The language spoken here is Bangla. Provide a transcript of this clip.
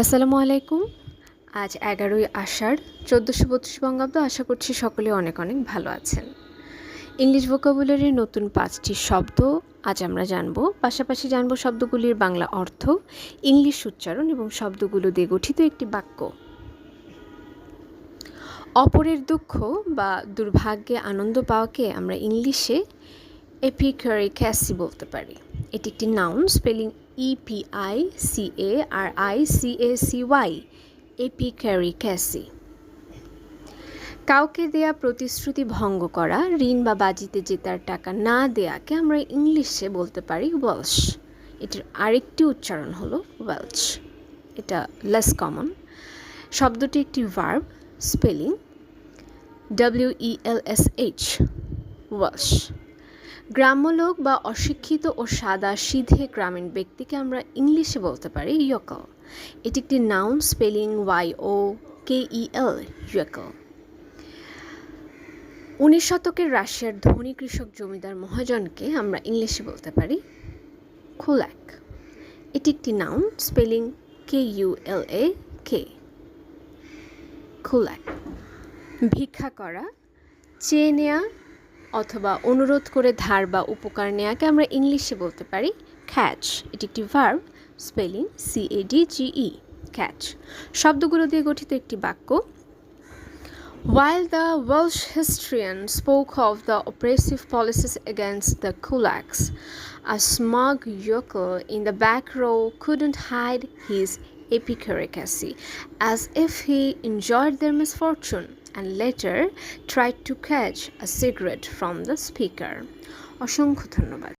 আসসালামু আলাইকুম। আজ এগারোই আষাঢ়, চোদ্দোশো বত্রিশ বঙ্গাব্দ, আশা করছি সকলে অনেক অনেক ভালো আছেন। ইংলিশ ভোকাবুলারির নতুন পাঁচটি শব্দ আজ আমরা জানব। পাশাপাশি জানব শব্দগুলির বাংলা অর্থ, ইংলিশ উচ্চারণ এবং শব্দগুলো দিয়ে গঠিত একটি বাক্য। অপরের দুঃখ বা দুর্ভাগ্যে আনন্দ পাওয়াকে আমরা ইংলিশে এপিকারিক্যাসি বলতে পারি। এটি একটি noun spelling E P I C A R I C A C Y epicaricacy কাউকে দেয়া প্রতিশ্রুতি ভঙ্গ করা, ঋণ বা বাজিতে জেতার টাকা না দেয়াকে আমরা ইংলিশে বলতে পারি ওয়েলশ এটির আরেকটি উচ্চারণ হলো ওয়েলচ এটা লেস কমন শব্দটি একটি verb spelling W E L S H Welsh গ্রাম্য লোক বা অশিক্ষিত ও সাদা সিধে গ্রামীণ ব্যক্তিকে আমরা ইংলিশে বলতে পারি ইয়কল। এটি একটি noun spelling Y O K E L yokel. উনিশ শতকের রাশিয়ার ধনী কৃষক জমিদার মহাজনকে আমরা ইংলিশে বলতে পারি খোলাক। এটি একটি noun spelling K U L A K kulak. ভিক্ষা করা, চেয়ে নেয়া অথবা অনুরোধ করে ধার বা উপকার নেয়াকে আমরা ইংলিশে বলতে পারি ক্যাচ এটি একটি verb spelling C A D C A D G E cadge শব্দগুলো দিয়ে গঠিত একটি বাক্য। While the Welsh historian spoke of the oppressive policies against the kulaks a smug yokel in the back row couldn't hide his epicaricacy as if he enjoyed their misfortune and later tried to catch a cigarette from the speaker. অসংখ্য ধন্যবাদ